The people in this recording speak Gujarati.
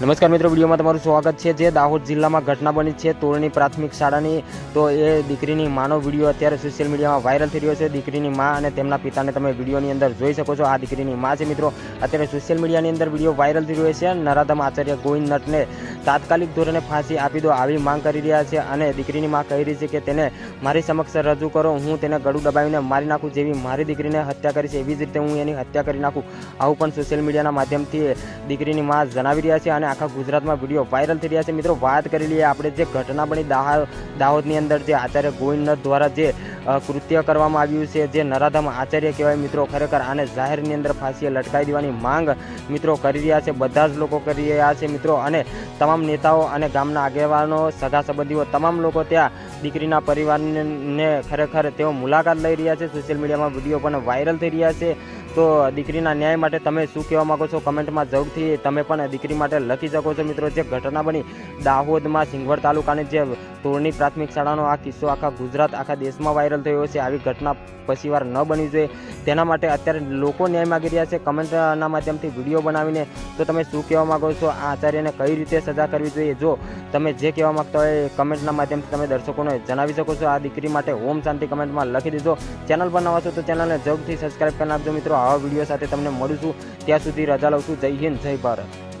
નમસ્કાર મિત્રો, વિડીયોમાં તમારું સ્વાગત છે. જે દાહોદ જિલ્લામાં ઘટના બની છે, તોરણી પ્રાથમિક શાળાની, તો એ દીકરીની માનો વીડિયો અત્યારે સોશિયલ મીડિયામાં વાયરલ થઈ રહ્યો છે. દીકરીની મા અને તેમના પિતાને તમે વિડીયોની અંદર જોઈ શકો છો. આ દીકરીની મા છે મિત્રો. અત્યારે સોશિયલ મીડિયાની અંદર વીડિયો વાયરલ થઈ રહ્યો છે. નરાધમ આચાર્ય ગોવિંદ નટને તાત્કાલિક ધોરણે ફાંસી આપી દો આવી માંગ કરી રહ્યા છે અને દીકરીની મા કહી રહી છે કે તેને મારી સમક્ષ રજૂ કરો, હું તેને ગળું દબાવીને મારી નાખું જેવી મારી દીકરીને હત્યા કરી છે, એવી જ રીતે હું એની હત્યા કરી નાખું. આવું પણ સોશિયલ મીડિયાના માધ્યમથી દીકરીની મા જણાવી રહ્યા છે અને આખા ગુજરાતમાં વીડિયો વાયરલ થઈ રહ્યા છે. મિત્રો, વાત કરી લઈએ આપણે જે ઘટના બની દાહા દાહોદની અંદર જે આચાર્ય ગોવિંદ દ્વારા જે કૃત્ય કરવામાં આવ્યું છે. જે નરાધમ આચાર્ય કહેવાય મિત્રો, ખરેખર આને જાહેરની અંદર ફાંસીએ લટકાવી દેવાની માંગ મિત્રો કરી રહ્યા છે. બધા જ લોકો કરી રહ્યા છે મિત્રો અને તમામ નેતાઓ અને ગામના આગેવાનો સગા સંબંધીઓ તમામ લોકો ત્યાં દીકરીના પરિવારને ખરેખર તેઓ મુલાકાત લઈ રહ્યા છે. સોશિયલ મીડિયામાં વીડિયો પણ વાયરલ થઈ રહ્યા છે. તો દીકરીના ન્યાય માટે તમે શું કહેવા માંગો છો? કમેન્ટમાં જરૂરથી તમે પણ દીકરી માટે લખી શકો છો મિત્રો. જે ઘટના બની દાહોદમાં સિંગવડ તાલુકાની જે તોરણી પ્રાથમિક શાળાનો આ કિસ્સો આખા ગુજરાત, આખા દેશમાં વાયરલ થયો છે. આવી ઘટના પછી વાર ન બની જોઈએ. તેના માટે અત્યારે લોકો ન્યાય માગી રહ્યા છે. કમેન્ટના માધ્યમથી વીડિયો બનાવીને તો તમે શું કહેવા માંગો છો? આ આચાર્યને કઈ રીતે સજા કરવી જોઈએ? જો તમે જે કહેવા માંગતા હોય કમેન્ટના માધ્યમથી તમે દર્શકોને જણાવી શકો છો. આ દીકરી માટે ઓમ શાંતિ કમેન્ટમાં લખી દીધો. ચેનલ પર નવા છો તો ચેનલને જરૂરથી સબસ્ક્રાઈબ કરી નાખજો મિત્રો. આવા વીડિયો સાથે તમને મળીશું. ત્યાં સુધી રજા લઉં છું. જય હિન્દ જય ભારત.